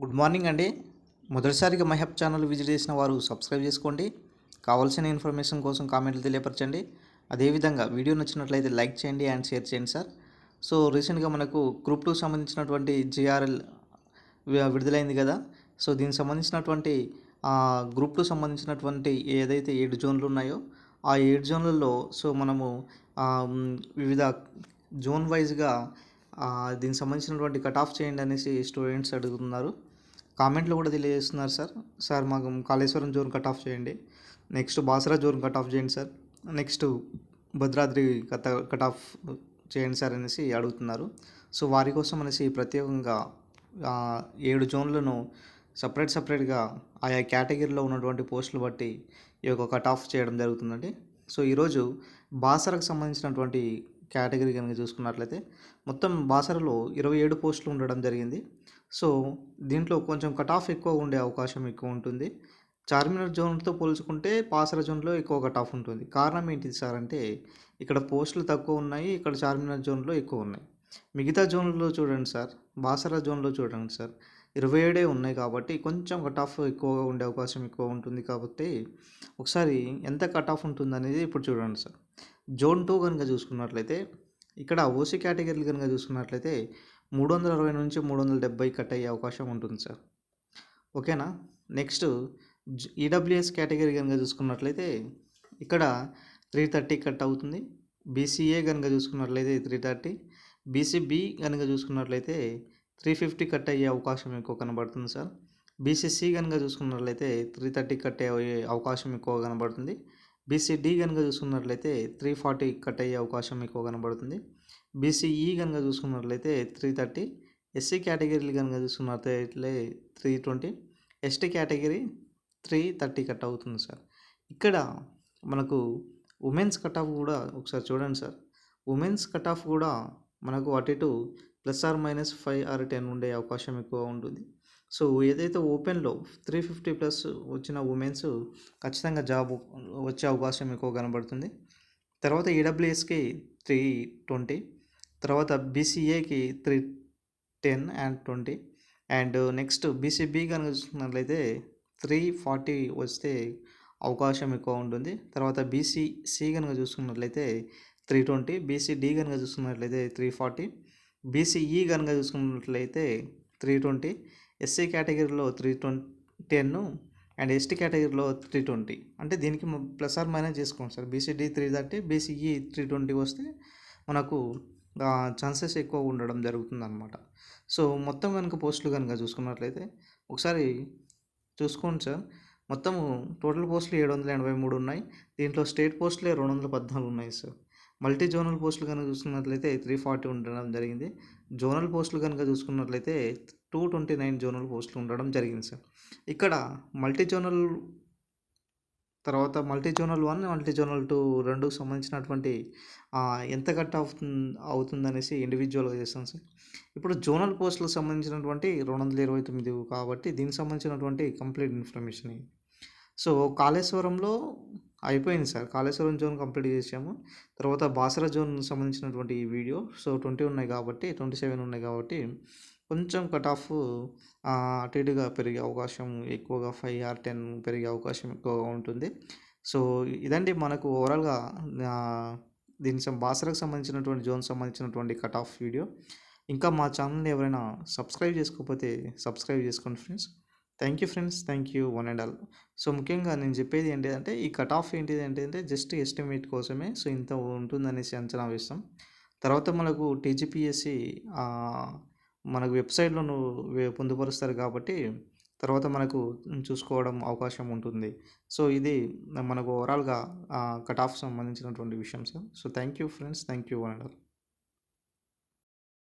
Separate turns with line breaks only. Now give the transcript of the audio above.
Good morning అండి. మొదటిసారిగా మహబ్ channel visit చేసిన వారు సబ్స్క్రైబ్ చేసుకోండి. కావాల్సిన ఇన్ఫర్మేషన్ కోసం కామెంట్లు తెలియపరచండి. అదేవిధంగా వీడియో నచ్చినట్లయితే లైక్ చేయండి అండ్ షేర్ చేయండి సార్. సో రీసెంట్గా మనకు గ్రూప్ టూ సంబంధించినటువంటి జిఆర్ఎల్ విడుదలైంది కదా. సో దీనికి సంబంధించినటువంటి గ్రూప్ టూ సంబంధించినటువంటి ఏదైతే ఏడు జోన్లు ఉన్నాయో ఆ ఏడు జోన్లలో సో మనము వివిధ జోన్ వైజ్గా దీనికి సంబంధించినటువంటి కట్ ఆఫ్ చేయండి అనేసి స్టూడెంట్స్ అడుగుతున్నారు. కామెంట్లో కూడా తెలియజేస్తున్నారు సార్. సార్ మాకు కాళేశ్వరం జోన్ కట్ ఆఫ్ చేయండి. Next Basara zone cut off చేయండి sir. Next Bhadradri cut cut off చేయండి సార్ అనేసి అడుగుతున్నారు. సో వారి కోసం అనేసి ప్రత్యేకంగా ఏడు జోన్లను సపరేట్ సపరేట్గా ఆయా కేటగిరీలో ఉన్నటువంటి పోస్టులు బట్టి ఈ యొక్క కట్ ఆఫ్ చేయడం జరుగుతుందండి. సో ఈరోజు బాసరకు సంబంధించినటువంటి కేటగిరీ కనుక చూసుకున్నట్లయితే మొత్తం బాసరలో ఇరవై ఏడు పోస్టులు ఉండడం జరిగింది. సో దీంట్లో కొంచెం కట్ ఆఫ్ ఎక్కువ ఉండే అవకాశం ఎక్కువ ఉంటుంది. చార్మినార్ జోన్తో పోల్చుకుంటే పాసర జోన్లో ఎక్కువ కట్ ఆఫ్ ఉంటుంది. కారణం ఏంటిది సార్ అంటే ఇక్కడ పోస్టులు తక్కువ ఉన్నాయి ఇక్కడ చార్మినార్ జోన్లో ఎక్కువ ఉన్నాయి. మిగతా జోన్లలో చూడండి సార్ బాసరా జోన్లో చూడండి సార్ ఇరవై ఏడే ఉన్నాయి కాబట్టి కొంచెం కట్ ఆఫ్ ఎక్కువగా ఉండే అవకాశం ఎక్కువ ఉంటుంది. కాబట్టి ఒకసారి ఎంత కట్ ఆఫ్ ఉంటుంది అనేది ఇప్పుడు చూడండి సార్. జోన్ టూ కనుక చూసుకున్నట్లయితే ఇక్కడ ఓసీ కేటగిరీలు కనుక చూసుకున్నట్లయితే మూడు వందల అరవై నుంచి మూడు వందల డెబ్బై కట్ అయ్యే అవకాశం ఉంటుంది సార్. ఓకేనా? నెక్స్ట్ ఈడబ్ల్యూఎస్ కేటగిరీ కనుక చూసుకున్నట్లయితే ఇక్కడ త్రీ థర్టీ కట్ అవుతుంది. బీసీఏ కనుక చూసుకున్నట్లయితే త్రీ థర్టీ. బీసీబీ కనుక చూసుకున్నట్లయితే త్రీ ఫిఫ్టీ కట్ అయ్యే అవకాశం ఎక్కువ కనబడుతుంది సార్. బీసీసీ కనుక చూసుకున్నట్లయితే త్రీ థర్టీ కట్ అయ్యే అవకాశం ఎక్కువ కనబడుతుంది. బీసీడీ కనుక చూసుకున్నట్లయితే త్రీ ఫార్టీ కట్ అయ్యే అవకాశం ఎక్కువ కనబడుతుంది. బీసీఈ కనుక చూసుకున్నట్లయితే త్రీ థర్టీ ఎస్సీ కేటగిరీలు కనుక చూసుకున్నట్లయితే three twenty ST category three thirty cut అవుతుంది సార్. ఇక్కడ మనకు ఉమెన్స్ కట్ ఆఫ్ కూడా ఒకసారి చూడండి సార్. ఉమెన్స్ కట్ ఆఫ్ కూడా మనకు అటు ఇటు plus or minus five or ten ఉండే అవకాశం ఎక్కువ ఉంటుంది. సో ఏదైతే ఓపెన్లో త్రీ ఫిఫ్టీ ప్లస్ వచ్చిన ఉమెన్స్ ఖచ్చితంగా జాబ్ వచ్చే అవకాశం ఎక్కువ కనబడుతుంది. తర్వాత ఈడబ్ల్యూఎస్కి త్రీ ట్వంటీ తర్వాత బీసీఏకి three ten and twenty and next BCB కనుక చూసుకున్నట్లయితే త్రీ ఫార్టీ వస్తే అవకాశం ఎక్కువ ఉంటుంది. తర్వాత బీసీసీ కనుక చూసుకున్నట్లయితే త్రీ ట్వంటీ బీసీడీ కనుక చూసుకున్నట్లయితే త్రీ ఫార్టీ బీసీఈ కనుక చూసుకున్నట్లయితే త్రీ ట్వంటీ ఎస్సీ కేటగిరీలో three twenty ten and ST కేటగిరీలో త్రీ ట్వంటీ. అంటే దీనికి ప్లస్ ఆర్ మైనస్ చేసుకోండి sir. BCD three thirty BCE three twenty వస్తే మనకు ఛాన్సెస్ ఎక్కువ ఉండడం జరుగుతుంది అనమాట సో మొత్తం కనుక పోస్టులు కనుక చూసుకున్నట్లయితే ఒకసారి చూసుకోండి సార్. మొత్తము టోటల్ పోస్టులు ఏడు వందల ఎనభై మూడు ఉన్నాయి. దీంట్లో స్టేట్ పోస్టులే రెండు వందల పద్నాలుగు ఉన్నాయి సార్. మల్టీ జోనల్ పోస్టులు కనుక చూసుకున్నట్లయితే త్రీ ఫార్టీ ఉండడం జరిగింది. జోనల్ పోస్టులు కనుక చూసుకున్నట్లయితే టూ ట్వంటీ నైన్ జోనల్ పోస్టులు ఉండడం జరిగింది సార్. ఇక్కడ మల్టీ జోనల్ తర్వాత multi zonal one multi zonal two రెండు సంబంధించినటువంటి ఎంత కట్ అవుతుంది అవుతుందనేసి ఇండివిజువల్గా చేస్తాం సార్. ఇప్పుడు జోనల్ పోస్టులకు సంబంధించినటువంటి రెండు వందల ఇరవై తొమ్మిది కాబట్టి దీనికి సంబంధించినటువంటి కంప్లీట్ ఇన్ఫర్మేషన్ సో కాళేశ్వరంలో అయిపోయింది సార్. కాళేశ్వరం జోన్ కంప్లీట్ చేసాము. తర్వాత బాసర జోన్ సంబంధించినటువంటి ఈ వీడియో. సో ట్వంటీ ఉన్నాయి కాబట్టి ట్వంటీ సెవెన్ ఉన్నాయి కాబట్టి కొంచెం కట్ ఆఫ్ అటు ఇటుగా పెరిగే అవకాశం ఎక్కువగా ఫైవ్ ఆర్ టెన్ పెరిగే అవకాశం ఎక్కువగా ఉంటుంది. సో ఇదండి మనకు ఓవరాల్గా దీనికి సం- బాసరకు సంబంధించినటువంటి జోన్ సంబంధించినటువంటి కట్ ఆఫ్ వీడియో. ఇంకా మా ఛానల్ని ఎవరైనా సబ్స్క్రైబ్ చేసుకోకపోతే సబ్స్క్రైబ్ చేసుకోండి friends. Thank you friends. Thank you one and all. So ముఖ్యంగా నేను చెప్పేది ఏంటిదంటే ఈ కట్ ఆఫ్ ఏంటిది అంటే జస్ట్ ఎస్టిమేట్ కోసమే. సో ఇంత ఉంటుందనేసి అంచనా వేస్తాం. తర్వాత మనకు టీజీపీఎస్సి మనకు వెబ్సైట్లో నువ్వు పొందుపరుస్తారు కాబట్టి తర్వాత మనకు చూసుకోవడం అవకాశం ఉంటుంది. సో ఇది మనకు ఓవరాల్గా కట్ ఆఫ్ సంబంధించినటువంటి విషయం sir. So thank you friends. Thank you one and all.